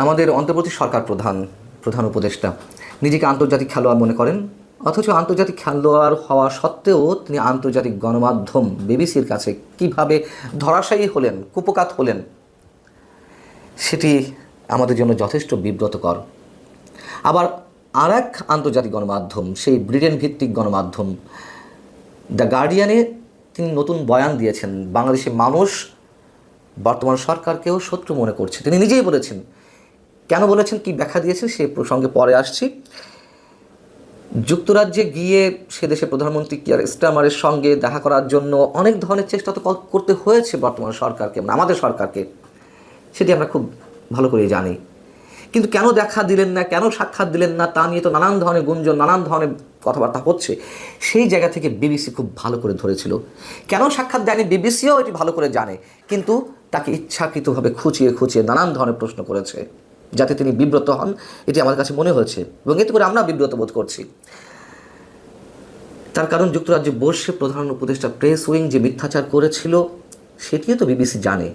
আমাদের অন্তর্বর্তী সরকার প্রধান প্রধান উপদেষ্টা। নিজেকে আন্তর্জাতিক খেলোয়াড় মনে করেন, অথচ আন্তর্জাতিক খেলোয়াড় হওয়া সত্ত্বেও তিনি আন্তর্জাতিক গণমাধ্যম, বিবিসির কাছে কীভাবে ধরাশায়ী হলেন, কুপকাত হলেন, সেটি আমাদের জন্য যথেষ্ট বিব্রতকর। আবার আর এক আন্তর্জাতিক গণমাধ্যম, সেই ব্রিটেন ভিত্তিক গণমাধ্যম, দ্য গার্ডিয়ানে তিনি নতুন বয়ান দিয়েছেন, বাংলাদেশের মানুষ বর্তমান সরকারকেও শত্রু মনে করছে। তিনি নিজেই বলেছেন কেন বলেছেন? কি ব্যাখ্যা দিয়েছেন? সে প্রসঙ্গে পরে আসছি। যুক্তরাজ্যে গিয়ে সে দেশের প্রধানমন্ত্রী কিয়ার স্টামারের সঙ্গে দেখা করার জন্য অনেক ধরনের চেষ্টা তো কর- করতে হয়েছে বর্তমান সরকারকে মানে আমাদের সরকারকে। সেটি আমরা খুব ভালো করেই জানি। কিন্তু কেন দেখা দিলেন না, কেন সাক্ষাৎ দিলেন না, তা নিয়ে তো নানান ধরনের গুঞ্জন, নানান ধরনের কথাবার্তা হচ্ছে। সেই জায়গা থেকে বিবিসি খুব ভালো করে ধরেছিল। কেন সাক্ষাৎ দেয়নি? বিবিসিও এটি ভালো করে জানে। কিন্তু তাকে ইচ্ছাকৃতভাবে খুঁচিয়ে খুঁচিয়ে নানান ধরনের প্রশ্ন করেছে। যাতে তিনি বিব্রত হন, এটি আমার কাছে মনে হয়েছে এবং এতে করে আমরা বিব্রত বোধ করছি। তার কারণ যুক্তরাজ্যে বসে প্রধান উপদেষ্টা প্রেস উইং যে মিথ্যাচার করেছিল, সেটিও তো বিবিসি জানে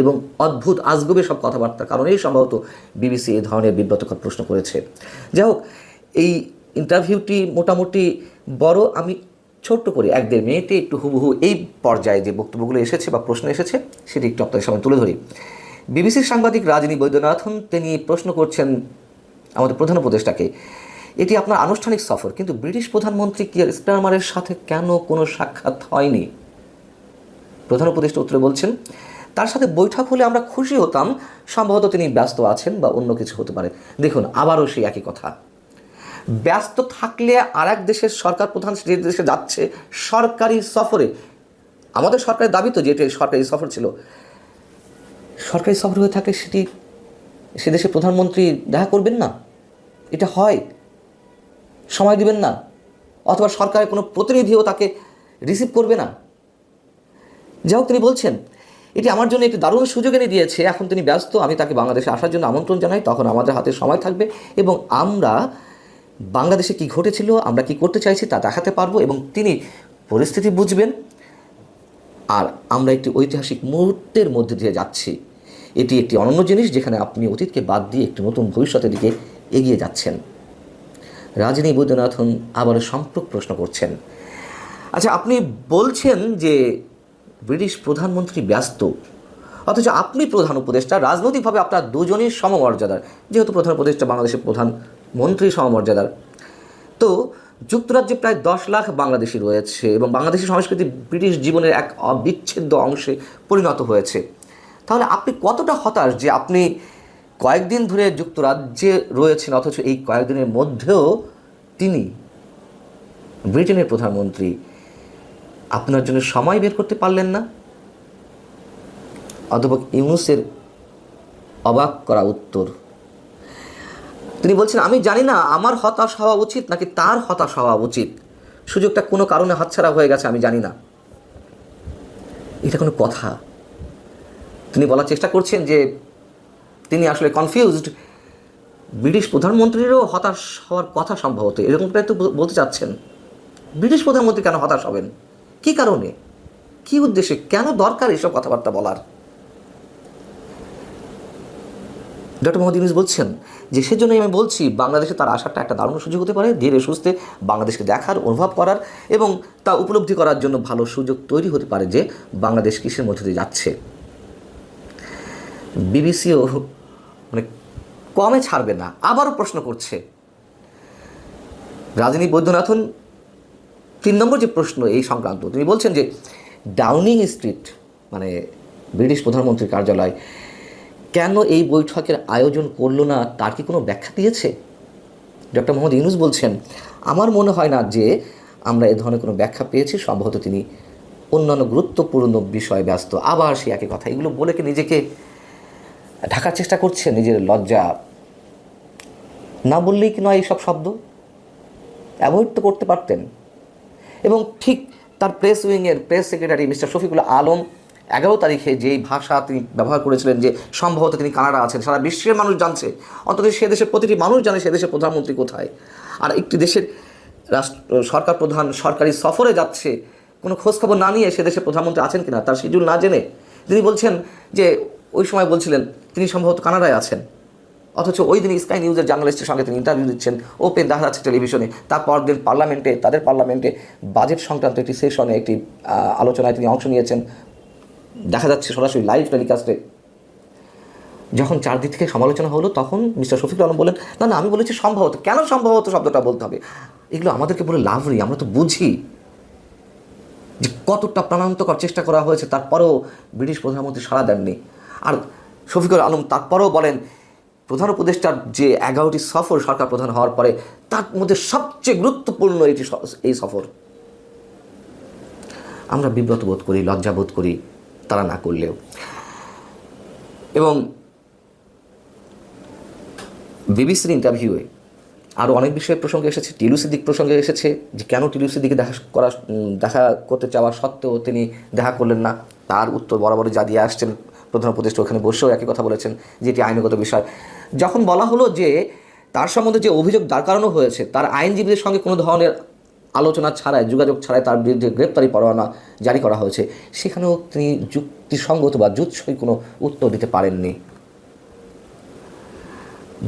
এবং অদ্ভুত আজগবে সব কথাবার্তার কারণেই সম্ভবত বিবিসি এই ধরনের বিব্রতকর প্রশ্ন করেছে। যাই হোক, এই ইন্টারভিউটি মোটামুটি বড়। আমি ছোট্ট করে এক দেড় মিনিটে একটু হুবহু এই পর্যায়ে যে বক্তব্যগুলো এসেছে বা প্রশ্ন এসেছে, সেটি একটু আপনাদের সামনে তুলে ধরি। বিবিসির সাংবাদিক রাজনী বৈদ্যনাথন, তিনি প্রশ্ন করছেন আমাদের প্রধান উপদেষ্টাকে, এটি আপনার আনুষ্ঠানিক সফর, কিন্তু ব্রিটিশ প্রধানমন্ত্রী কিয়ার স্টারমারের সাথে কেন কোনো সাক্ষাৎ হয়নি? প্রধান উপদেষ্টা উত্তরে বলছেন, তার সাথে বৈঠক হলে আমরা খুশি হতাম, সম্ভবত তিনি ব্যস্ত আছেন বা অন্য কিছু হতে পারে। দেখুন, আবারও সেই একই কথা। ব্যস্ত থাকলে আর এক দেশের সরকার প্রধান যে দেশে যাচ্ছে, সরকারি সফরে, আমাদের সরকারের দাবি তো যে এটি সরকারি সফর ছিল সরকারি সফর হয়ে থাকলে সেটি সে দেশের প্রধানমন্ত্রী দেখা করবেন না? এটা হয়। সময় দিবেন না। অথবা সরকারের কোনো প্রতিনিধিও তাকে রিসিভ করবে না। যাই হোক, তিনি বলছেন, এটি আমার জন্য একটি দারুণ সুযোগ এনে দিয়েছে। এখন তিনি ব্যস্ত। আমি তাকে বাংলাদেশে আসার জন্য আমন্ত্রণ জানাই। তখন আমাদের হাতে সময় থাকবে এবং আমরা বাংলাদেশে কি ঘটেছিল, আমরা কি করতে চাইছি তা দেখাতে পারব এবং তিনি পরিস্থিতি বুঝবেন। আর আমরা একটি ঐতিহাসিক মুহূর্তের মধ্যে দিয়ে যাচ্ছি। এটি একটি অনন্য জিনিস যেখানে আপনি অতীতকে বাদ দিয়ে একটি নতুন ভবিষ্যতের দিকে এগিয়ে যাচ্ছেন। রাজনী বৈদ্যনাথন আবার সম্পর্ক প্রশ্ন করছেন। আচ্ছা আপনি বলছেন যে ব্রিটিশ প্রধানমন্ত্রী ব্যস্ত। অথচ আপনি প্রধান উপদেষ্টা, রাজনৈতিকভাবে আপনার দুজনই সমমর্যাদার, যেহেতু প্রধান উপদেষ্টা বাংলাদেশের প্রধান মন্ত্রী সমমর্যাদার। তো যুক্তরাজ্যে প্রায় দশ লাখ বাংলাদেশি রয়েছে এবং বাংলাদেশি সংস্কৃতি ব্রিটিশ জীবনের এক অবিচ্ছেদ্য অংশে পরিণত হয়েছে। তাহলে আপনি কতটা হতাশ যে আপনি কয়েকদিন ধরে যুক্তরাজ্যে রয়েছেন, অথচ এই কয়েকদিনের মধ্যেও তিনি ব্রিটেনের প্রধানমন্ত্রী? আপনার জন্য সময় বের করতে পারলেন না? অধ্যাপক ইউনুসের অবাক করা উত্তর। তিনি বলছেন, আমি জানি না, আমার হতাশ হওয়া উচিত নাকি তার হতাশ হওয়া উচিত? সুযোগটা কোনো কারণে হাতছাড়া হয়ে গেছে, আমি জানি না। এটা কোনো কথা। তিনি বলার চেষ্টা করছেন যে তিনি আসলে কনফিউজড ব্রিটিশ প্রধানমন্ত্রীরও হতাশ হওয়ার কথা সম্ভবত। এরকমটাই তো বলতে চাচ্ছেন। ব্রিটিশ প্রধানমন্ত্রী কেন হতাশ হবেন? কী কারণে? কী উদ্দেশ্যে? কেন দরকার এসব কথাবার্তা বলার? ডক্টর মোহাম্মদ ইউনুস বলছেন যে সেজন্যই আমি বলছি বাংলাদেশে তার আসাটা একটা দারুণ সুযোগ হতে পারে, ধীরে সুস্থে বাংলাদেশকে দেখার, অনুভব করার এবং তা উপলব্ধি করার জন্য ভালো সুযোগ তৈরি হতে পারে যে বাংলাদেশ কিসের মধ্যে দিয়ে যাচ্ছে। বিবিসিও মানে কমে ছাড়বে না, আবারও প্রশ্ন করছে। রাজনী বৈদ্যনাথন তিন নম্বর যে প্রশ্ন এই সংক্রান্ত, তিনি বলছেন যে ডাউনিং স্ট্রিট মানে ব্রিটিশ প্রধানমন্ত্রীর কার্যালয় কেন এই বৈঠকের আয়োজন করল না? তার কি কোনো ব্যাখ্যা দিয়েছে? ডক্টর মোহাম্মদ ইউনুস বলছেন, আমার মনে হয় না যে আমরা এ ধরনের কোনো ব্যাখ্যা পেয়েছি। সম্ভবত তিনি অন্যান্য গুরুত্বপূর্ণ বিষয়ে ব্যস্ত। আবার সে একই কথা, এগুলো বলে কি নিজেকে ঢাকার চেষ্টা করছে নিজের লজ্জা? না বললেই কি নয় এইসব শব্দ? অ্যাভয়েড তো করতে পারতেন। এবং ঠিক তার press উইংয়ের press secretary mister Shafiqul Alam এগারো তারিখে যেই ভাষা তিনি ব্যবহার করেছিলেন, যে সম্ভবত তিনি কানাডা আছেন, সারা বিশ্বের মানুষ জানছে। অন্তত সে দেশের প্রতিটি মানুষ জানে সে দেশের প্রধানমন্ত্রী কোথায়। আর একটি দেশের রাষ্ট্র, সরকার প্রধান সরকারি সফরে যাচ্ছে, কোনো খোঁজখবর না নিয়ে সে দেশের প্রধানমন্ত্রী আছেন কিনা, তার শিডিউল না জেনে তিনি বলছেন যে, ওই সময় বলছিলেন তিনি সম্ভবত কানাডায় আছেন। অথচ ওই দিন স্কাই নিউজের জার্নালিস্টের সঙ্গে তিনি ইন্টারভিউ দিচ্ছেন ওপেন দেখা যাচ্ছে টেলিভিশনে। তারপর দিন পার্লামেন্টে, তাদের পার্লামেন্টে বাজেট সংক্রান্ত একটি সেশনে একটি আলোচনায় তিনি অংশ নিয়েছেন। দেখা যাচ্ছে সরাসরি লাইভ টেলিকাস্টে যখন চারদিক থেকে সমালোচনা হলো, তখন মিস্টার শফিকুল আলম বলেন না না, আমি বলেছি সম্ভবত, কেন সম্ভবত শব্দটা বলতে হবে? এগুলো আমাদেরকে বলে লাভ নেই, আমরা তো বুঝি যে কতটা প্রাণান্তকর চেষ্টা করা হয়েছে, তারপরেও ব্রিটিশ প্রধানমন্ত্রী সাড়া দেননি। আর শফিকুল আলম তারপরেও বলেন, প্রধান উপদেষ্টার যে এগারোটি সফর সরকার প্রধান হওয়ার পরে, তার মধ্যে সবচেয়ে গুরুত্বপূর্ণ এটি এই সফর। আমরা বিব্রত বোধ করি, লজ্জা বোধ করি তারা না করলেও। এবং বিবিসির ইন্টারভিউয়ে আরও অনেক বিষয়ের প্রসঙ্গে এসেছে, টিলু সিদ্দিক প্রসঙ্গে এসেছে যে কেন টিলু সিদ্দিকে দেখা করা দেখা করতে চাওয়া সত্ত্বেও তিনি দেখা করলেন না। তার উত্তর বরাবরই যা দিয়ে আসছেন প্রধান উপদেষ্টা ওখানে বসেও একই কথা বলেছেন যে এটি আইনগত বিষয়। যখন বলা হলো যে তার সম্বন্ধে যে অভিযোগ দাঁড় করানো হয়েছে, তার আইনজীবীদের সঙ্গে কোনো ধরনের আলোচনা ছাড়াই, যোগাযোগ ছাড়াই তার বিরুদ্ধে গ্রেপ্তারি পরোয়ানা জারি করা হয়েছে। সেখানেও তিনি যুক্তিসঙ্গত বা জুৎসই কোনো উত্তর দিতে পারেননি।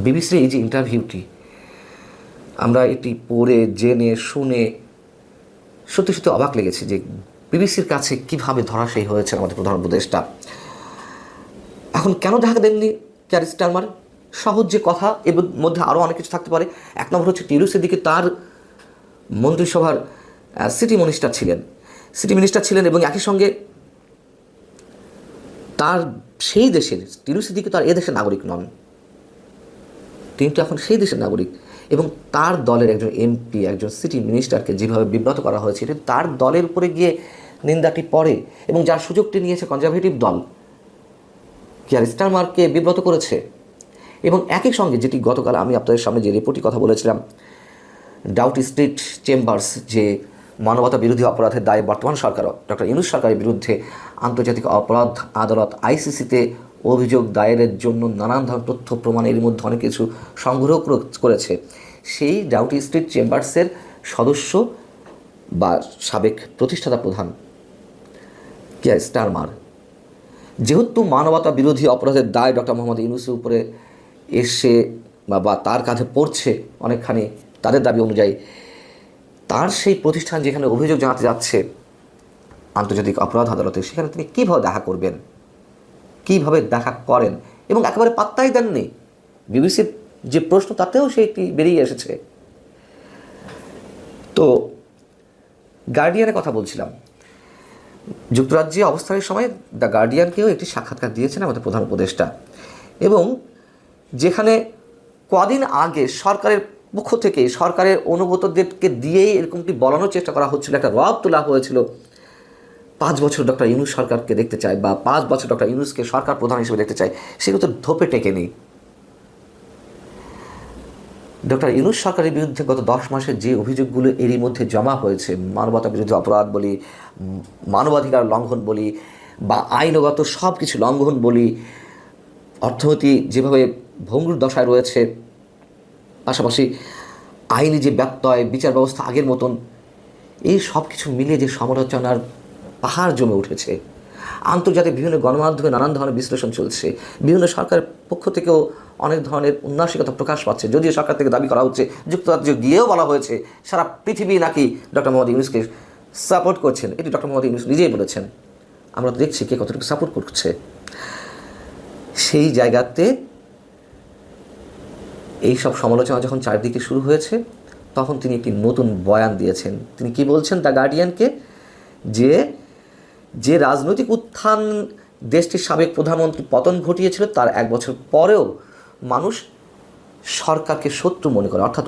বিবিসির এই যে ইন্টারভিউটি আমরা এটি পড়ে, জেনে, শুনে সত্যি সত্যি অবাক লেগেছে যে বিবিসির কাছে কীভাবে ধরাশায়ী হয়েছে আমাদের প্রধান উপদেষ্টা। এখন কেন দেখা দেননি ক্যারি স্টারমার সহজ যে কথা, এর মধ্যে আরও অনেক কিছু থাকতে পারে। এক নম্বর হচ্ছে টিরুসের দিকে তার মন্ত্রিসভার সিটি মিনিস্টার ছিলেন। সিটি মিনিস্টার ছিলেন এবং একই সঙ্গে তার সেই দেশের টিরুসের দিকে তার এ দেশের নাগরিক নন। তিনি তো এখন সেই দেশের নাগরিক এবং তার দলের একজন এমপি একজন সিটি মিনিস্টারকে যেভাবে বিব্রত করা হয়েছে, এটা তার দলের উপরে গিয়ে নিন্দাটি পড়ে এবং যার সুযোগটি নিয়েছে কনজারভেটিভ দল কিয়ার স্টারমার্ককে বিব্রত করেছে। এবং একই সঙ্গে যেটি গতকাল আমি আপনাদের সামনে যে রিপোর্টটি কথা বলেছিলাম ডাউট স্ট্রিট চেম্বার্স যে মানবতা বিরোধী অপরাধের দায়ে বর্তমান সরকার, ডক্টর ইনুস সরকারের বিরুদ্ধে আন্তর্জাতিক অপরাধ আদালত আইসিসিতে অভিযোগ দায়েরের জন্য নানান ধরনের তথ্য প্রমাণ এর মধ্যে অনেক কিছু সংগ্রহ করেছে। সেই ডাউটি স্ট্রিট চেম্বার্সের সদস্য বা সাবেক প্রতিষ্ঠাতা প্রধান কিয়া স্টারমার। যেহেতু মানবতা বিরোধী অপরাধের দায় ডক্টর মোহাম্মদ ইউনুসের উপরে এসে বা বা তার কাঁধে পড়ছে অনেকখানি তাদের দাবি অনুযায়ী তার সেই প্রতিষ্ঠান যেখানে অভিযোগ জানাতে যাচ্ছে আন্তর্জাতিক অপরাধ আদালতে, সেখানে তিনি কীভাবে দেখা করবেন? কীভাবে দেখা করেন? এবং একেবারে পাত্তাই দেননি। বিবিসির যে প্রশ্ন, তাতেও সেটি বেরিয়ে এসেছে। তো গার্ডিয়ানের কথা বলছিলাম। যুক্তরাজ্যে অবস্থানের সময় দ্য গার্ডিয়ানকেও একটি সাক্ষাৎকার দিয়েছেন আমাদের প্রধান উপদেষ্টা। এবং যেখানে কদিন আগে সরকারের পক্ষ থেকে সরকারের অনুগতদেরকে দিয়েই এরকমটি বলানোর চেষ্টা করা হচ্ছিল। একটা রব তোলা হয়েছিল। পাঁচ বছর ডক্টর ইউনুস সরকারকে দেখতে চায় বা পাঁচ বছর ডক্টর ইউনুসকে সরকার প্রধান হিসেবে দেখতে চায়, সেগুলো তো ধোপে টেকে নেই ডক্টর ইউনুস সরকারের বিরুদ্ধে গত দশ মাসের যে অভিযোগগুলো এরই মধ্যে জমা হয়েছে মানবতা বিরোধী অপরাধ বলি, মানবাধিকার লঙ্ঘন বলি বা আইনগত সব কিছু লঙ্ঘন বলি, অর্থনীতি যেভাবে ভঙ্গুর দশায় রয়েছে পাশাপাশি আইনি যে ব্যত্যয়, বিচার ব্যবস্থা আগের মতন, এই সব কিছু মিলিয়ে যে সমালোচনার পাহাড় জমে উঠেছে। আন্তর্জাতিক বিভিন্ন গণমাধ্যমে নানান ধরনের বিশ্লেষণ চলছে। বিভিন্ন সরকারের পক্ষ থেকেও অনেক ধরনের উন্নাসিকতা প্রকাশ পাচ্ছে। যদিও সরকার থেকে দাবি করা হচ্ছে, যুক্তরাজ্য গিয়েও বলা হয়েছে, সারা পৃথিবী নাকি ডক্টর মোহাম্মদ ইউনুসকে সাপোর্ট করছেন। এটি ডক্টর মোহাম্মদ ইউনুস নিজেই বলেছেন। আমরা তো দেখছি কে কতটুকু সাপোর্ট করছে। সেই জায়গাতে এই সব সমালোচনা যখন চারদিকে শুরু হয়েছে, তখন তিনি একটি নতুন বয়ান দিয়েছেন। তিনি কি বলছেন? দ্য গার্ডিয়ানকে যে যে রাজনৈতিক উত্থান দেশটির সাবেক প্রধানমন্ত্রী পতন ঘটিয়েছিল, তার এক বছর পরেও মানুষ সরকারকে শত্রু মনে করে, অর্থাৎ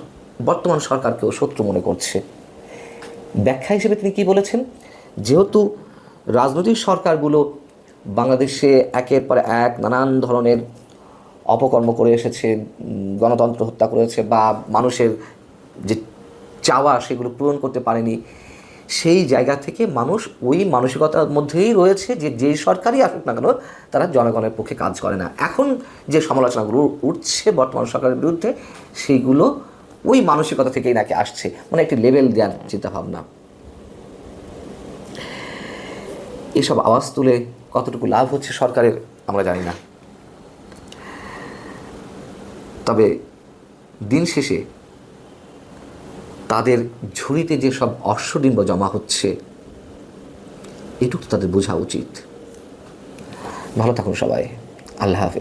বর্তমান সরকারকেও শত্রু মনে করছে। ব্যাখ্যা হিসেবে তিনি কি বলেছেন? যেহেতু রাজনৈতিক সরকারগুলো বাংলাদেশে একের পর এক নানান ধরনের অপকর্ম করে এসেছে গণতন্ত্র হত্যা করেছে বা মানুষের যে চাওয়া সেগুলো পূরণ করতে পারেনি, সেই জায়গা থেকে মানুষ ওই মানসিকতার মধ্যেই রয়েছে যে যেই সরকারই আসুক না কেন, তারা জনগণের পক্ষে কাজ করে না। এখন যে সমালোচনাগুলো উঠছে বর্তমান সরকারের বিরুদ্ধে সেইগুলো ওই মানসিকতা থেকেই নাকি আসছে। মানে একটি লেভেল দেওয়ার চিন্তাভাবনা। এসব আওয়াজ তুলে কতটুকু লাভ হচ্ছে সরকারের, আমরা জানি না। তবে দিন শেষে তাদের ঝুড়িতে যে সব অশ্বডিম্ব জমা হচ্ছে, এটুকু তাদের বোঝা উচিত। ভালো থাকুন সবাই। আল্লাহ হাফেজ।